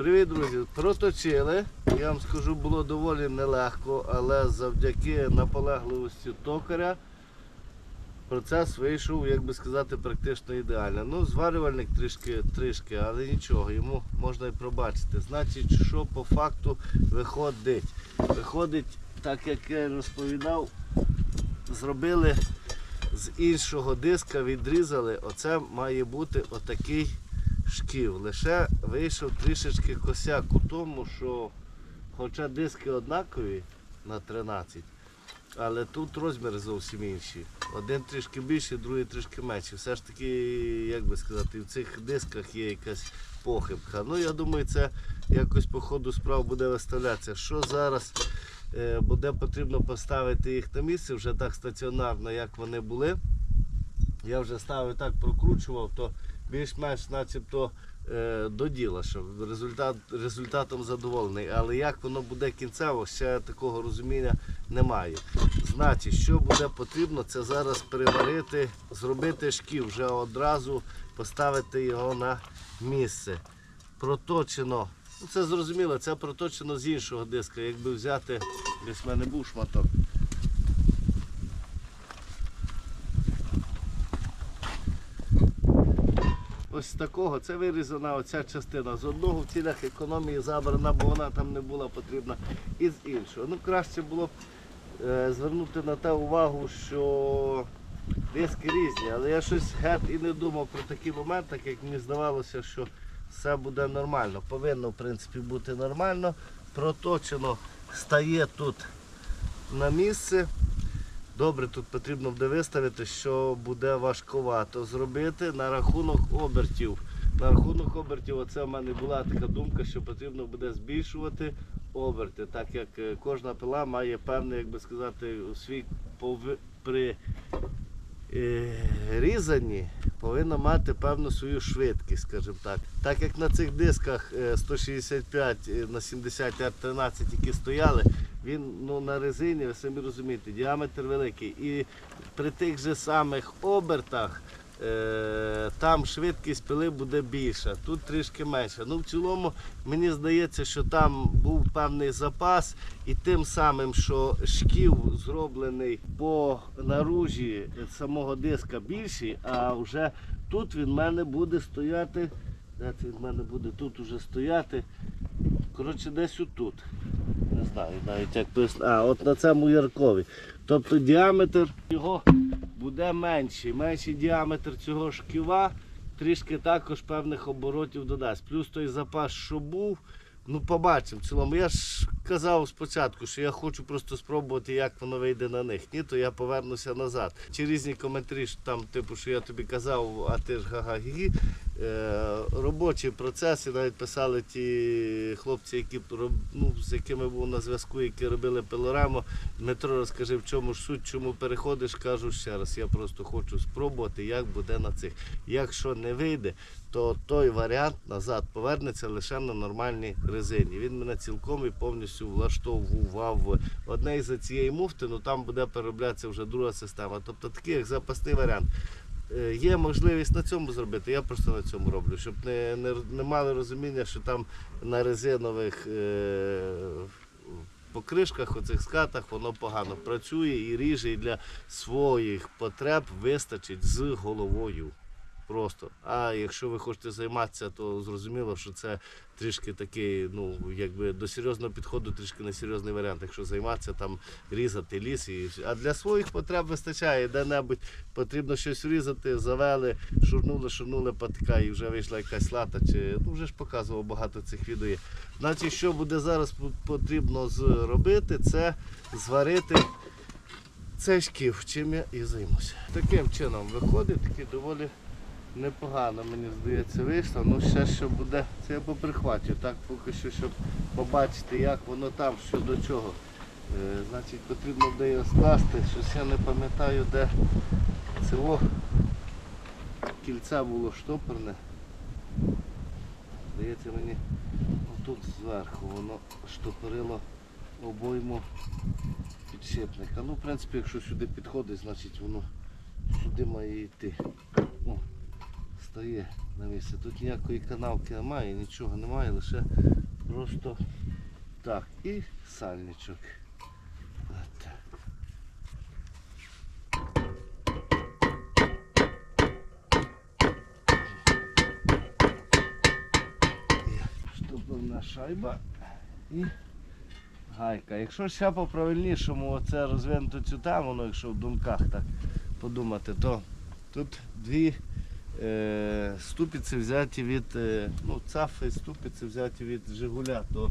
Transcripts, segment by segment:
Привіт, друзі! Проточили. Я вам скажу, було доволі нелегко, але завдяки наполегливості токаря процес вийшов, як би сказати, практично ідеально. Ну, зварювальник трішки, трішки, але нічого, йому можна і пробачити. Значить, що по факту виходить? Виходить, так як я розповідав, зробили з іншого диска, відрізали. Оце має бути отакий шків. Лише вийшов трішечки косяк у тому, що хоча диски однакові на 13, але тут розміри зовсім інші. Один трішки більший, другий трішки менший. Все ж таки, як би сказати, в цих дисках є якась похибка. Ну, я думаю, це якось по ходу справ буде виставлятися. Що зараз е, буде потрібно поставити їх на місце вже так стаціонарно, як вони були. Я вже ставив так, прокручував, то більш-менш начебто е, до діла, що результат, результатом задоволений. Але як воно буде кінцево, ще такого розуміння немає. Значить, що буде потрібно, це зараз переварити, зробити шків, вже одразу поставити його на місце. Проточено. Ну, це зрозуміло, це проточено з іншого диска. Якби взяти, десь в мене був шматок. Ось такого це вирізана оця частина. З одного в цілях економії забрана, бо вона там не була потрібна. І з іншого. Ну краще було б е, звернути на те увагу, що диски різні, але я щось геть і не думав про такі моменти, як мені здавалося, що все буде нормально. Повинно в принципі бути нормально. Проточено стає тут на місце. Добре, тут потрібно буде виставити, що буде важковато зробити на рахунок обертів. На рахунок обертів, оце в мене була така думка, що потрібно буде збільшувати оберти, так як е, кожна пила має певний, як би сказати, свій пови- при е, різанні повинна мати певну свою швидкість, скажімо так. Так як на цих дисках е, 165 на 70 R13, які стояли, він ну, на резині, ви самі розумієте, діаметр великий. І при тих же самих обертах е, там швидкість пили буде більша, тут трішки менша. Ну, в цілому, мені здається, що там був певний запас, і тим самим, що шків зроблений по наружі самого диска більший, а вже тут він в мене буде стояти. Де він в мене буде тут уже стояти? Коротше, десь отут. Не знаю навіть як пояснити. А, от на цьому яркові. Тобто діаметр його буде менший. Менший діаметр цього шківа трішки також певних оборотів додасть. Плюс той запас, що був, ну побачимо в цілому. Я ж казав спочатку, що я хочу просто спробувати, як воно вийде на них. Ні, то я повернуся назад. Чи різні коментарі, що там, типу, що я тобі казав, а ти ж га-га-гі. Е, робочі процеси навіть писали ті хлопці, які ну, з якими був на зв'язку, які робили пилорему. Дмитро, розкажи, в чому ж суть, чому переходиш, кажу ще раз. Я просто хочу спробувати, як буде на цих. Якщо не вийде, то той варіант назад повернеться лише на нормальній резині. Він мене цілком і повністю влаштовував. Одне із цієї муфти, ну там буде перероблятися вже друга система. Тобто такий як запасний варіант. Е, Є можливість на цьому зробити, я просто на цьому роблю, щоб не, не, не мали розуміння, що там на резинових е, покришках, оцих скатах, воно погано працює і ріже, і для своїх потреб вистачить з головою. Просто. А якщо ви хочете займатися, то зрозуміло, що це трішки такий, ну, якби до серйозного підходу трішки несерйозний варіант, якщо займатися там різати ліс. І... А для своїх потреб вистачає, де-небудь потрібно щось різати, завели, шурнули, шурнули патика і вже вийшла якась лата. Чи... Ну, вже ж показував багато цих відео. є. Значить, що буде зараз потрібно зробити, це зварити цей шкіф, чим я і займуся. Таким чином виходить, такий доволі непогано, мені здається, вийшло. Ну ще що буде, це я поприхвачу, так поки що, щоб побачити, як воно там, що до чого. Е, значить, потрібно буде його скласти. Щось я не пам'ятаю, де цього кільце було штопорне. Здається мені отут зверху воно штопорило обойму підшипника. Ну, в принципі, якщо сюди підходить, значить воно сюди має йти. Стає на місце. Тут ніякої канавки немає, нічого немає, лише просто так. І сальничок. Штопливна шайба і гайка. Якщо ще по-правильнішому оце розвинути цю тему, ну якщо в думках так подумати, то тут дві ступиці взяті від е, ну, цафи, ступиці взяті від Жигуля, то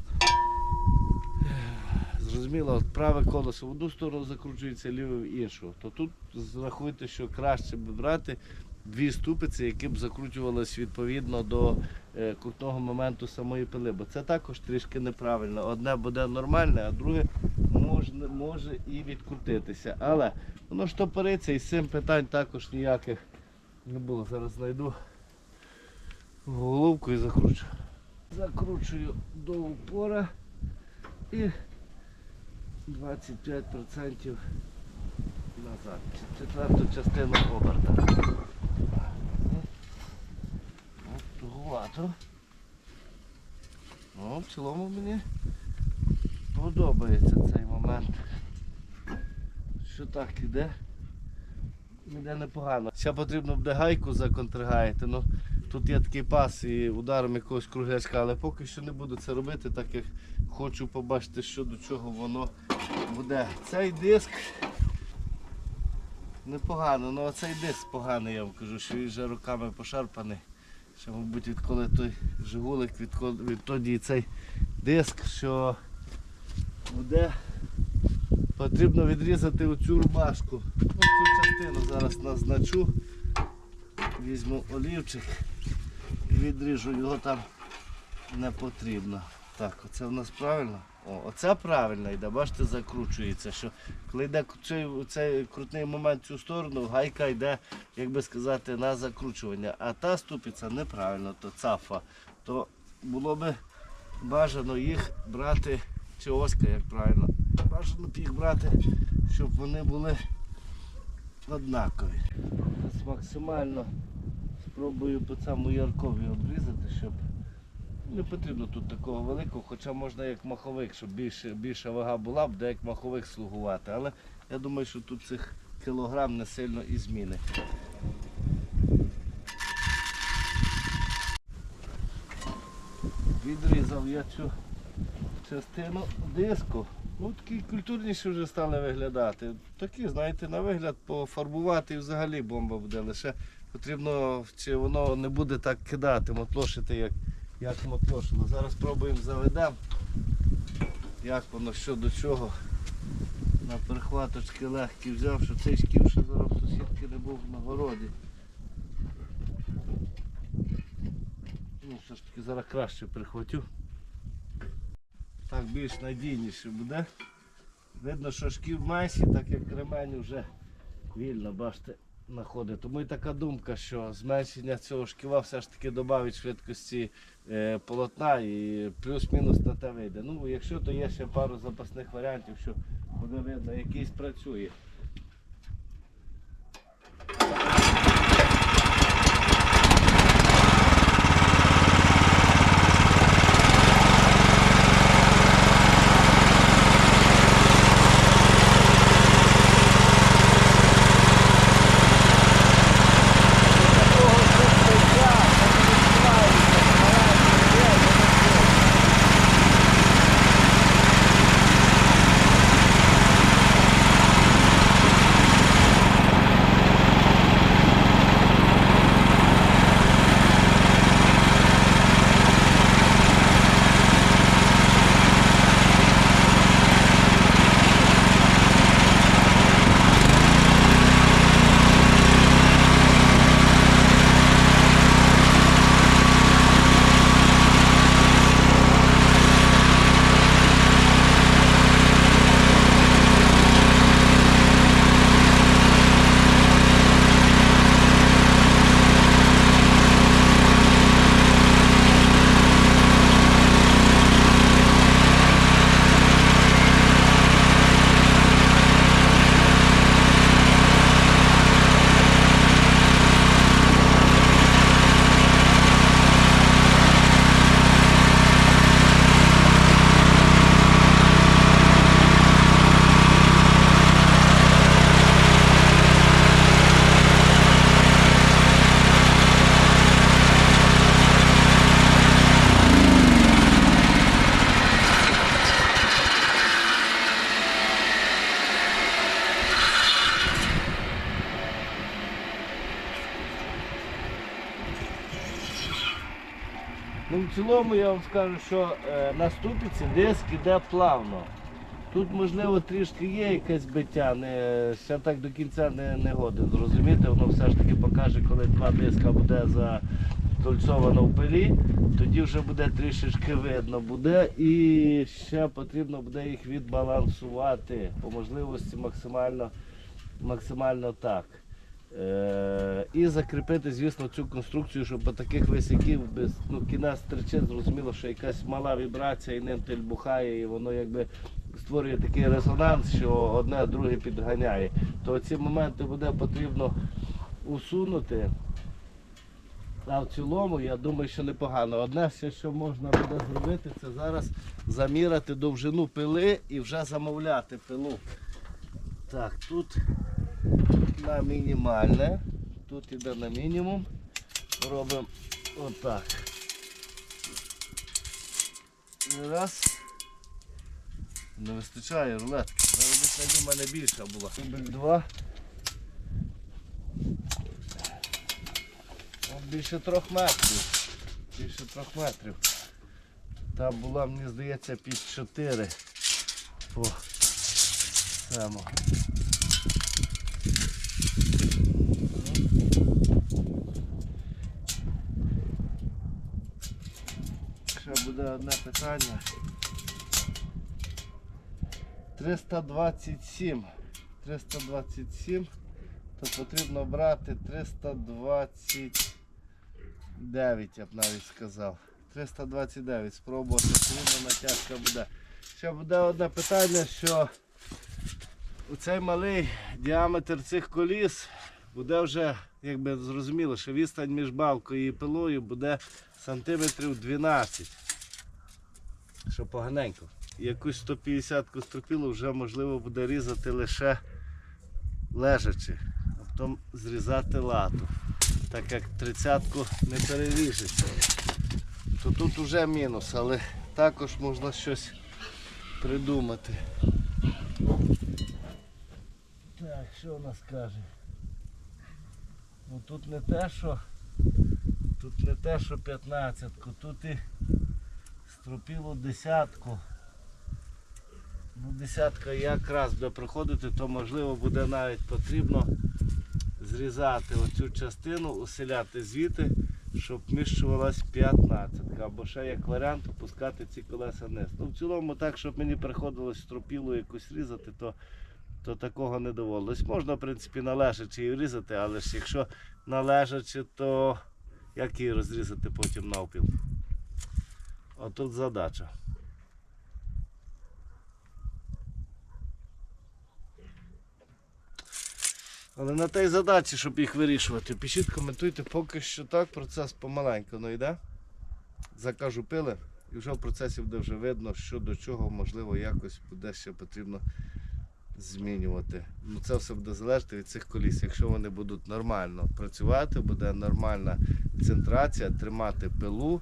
е, зрозуміло, праве колесо в одну сторону закручується, ліве в іншу. То тут зрахуйте, що краще б брати дві ступиці, які б закручувалися відповідно до е, крутного моменту самої пили. Бо це також трішки неправильно. Одне буде нормальне, а друге можна, може і відкрутитися. Але воно штопориться і з цим питань також ніяких не було. Зараз знайду головку і закручу. Закручую до упора і 25% назад. Четверту частину оберта. Тугувато. Ну, в цілому мені подобається цей момент. Що так іде? Іде непогано. Ще потрібно буде гайку законтрагаяти. Ну, тут є такий пас і ударом якогось круглячка, але поки що не буду це робити, так як хочу побачити, що до чого воно буде. Цей диск непогано, ну цей диск поганий, я вам кажу, що він вже руками пошарпаний. Ще, мабуть, відколи той жигулик, відколи, відтоді цей диск, що буде потрібно відрізати оцю рубашку. Ну, цю частину зараз назначу. Візьму олівчик і відріжу його там не потрібно. Так, оце в нас правильно. О, оце правильно йде, бачите, закручується. Що коли йде цей, цей крутний момент в цю сторону, гайка йде, як би сказати, на закручування. А та ступиця неправильно, то цафа. То було би бажано їх брати, чи оська, як правильно. Бажано б їх брати, щоб вони були однакові. Зараз максимально спробую по цьому яркові обрізати, щоб не потрібно тут такого великого, хоча можна як маховик, щоб більше, більша вага була, буде як маховик слугувати. Але я думаю, що тут цих кілограм не сильно і змінить. Відрізав я цю частину диску. Ну, такі культурніші вже стали виглядати. Такі, знаєте, на вигляд пофарбувати і взагалі бомба буде. Лише потрібно, чи воно не буде так кидати, мотлошити, як, як мотлошило. Зараз спробуємо заведемо, як воно що до чого. На перехваточки легкі взяв, що цей шків ще зараз сусідки не був на городі. Ну, все ж таки зараз краще прихватю. Так більш надійніше буде. Видно, що шків менші, так як ремень вже вільно, бачите, знаходить. Тому і така думка, що зменшення цього шківа все ж таки додавить швидкості е, полотна і плюс-мінус на те вийде. Ну, якщо то є ще пару запасних варіантів, що буде видно, якийсь працює. Цілому я вам скажу, що е, на ступиці диск іде плавно. Тут, можливо, трішки є якесь биття, не, ще так до кінця не, не годин. Зрозумієте, воно все ж таки покаже, коли два диска буде затольцовано в пилі, тоді вже буде трішечки видно буде і ще потрібно буде їх відбалансувати по можливості максимально, максимально так. Е, і закріпити, звісно, цю конструкцію, щоб таких висяків без ну, кінець стрічить, зрозуміло, що якась мала вібрація і ним бухає, і воно якби створює такий резонанс, що одне друге підганяє. То ці моменти буде потрібно усунути. А в цілому, я думаю, що непогано. Одне що можна буде зробити, це зараз заміряти довжину пили і вже замовляти пилу. Так, тут на мінімальне. Тут іде на мінімум. Робимо отак. І Раз. Не вистачає рулетки. Зараз в мене більша була. Дубль два. Більше трьох метрів. Більше трьох метрів. Та була, мені здається, під чотири. По цьому. Ще буде одне питання. 327. 327. То потрібно брати 329, я б навіть сказав. 329. Спробувати, потрібно натяжка буде. Ще буде одне питання, що оцей малий діаметр цих коліс буде вже, якби зрозуміло, що відстань між балкою і пилою буде сантиметрів 12. Що поганенько. Якусь 150-ку стропілу вже можливо буде різати лише лежачи, а потім зрізати лату. Так як 30-ку не переріжеться. То тут вже мінус, але також можна щось придумати. Так, що у нас каже? Ну тут не те, що тут не те, що 15-ку, тут і стропіло десятку. Ну, десятка якраз буде проходити, то можливо буде навіть потрібно зрізати оцю частину, усиляти звідти, щоб вміщувалась 15 або ще як варіант опускати ці колеса вниз. Ну, в цілому так, щоб мені приходилось стропілу якусь різати, то, то такого не доводилось. Можна, в принципі, належачи і різати, але ж якщо належачи, то як її розрізати потім навпіл? Отут задача. Але на тій задачі, щоб їх вирішувати, пишіть, коментуйте, поки що так, процес помаленьку ну йде. Закажу пили і вже в процесі буде вже видно, що до чого, можливо, якось буде ще потрібно змінювати. Ну, це все буде залежати від цих коліс. Якщо вони будуть нормально працювати, буде нормальна центрація, тримати пилу,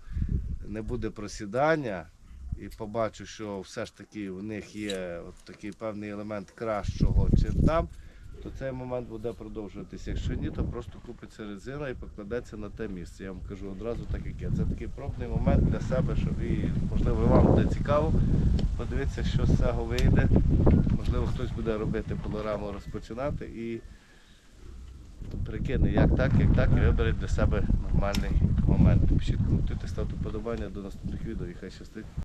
не буде просідання. І побачу, що все ж таки в них є от такий певний елемент кращого, чим там, то цей момент буде продовжуватися. Якщо ні, то просто купиться резина і покладеться на те місце. Я вам кажу одразу так, як є. Це такий пробний момент для себе, щоб і можливо вам буде цікаво. Подивитися, що з цього вийде. Можливо, хтось буде робити пилораму, розпочинати і прикине, як так, як так, і вибере для себе нормальний момент. Пишіть, коментуйте, ставте вподобання до наступних відео і хай щастить.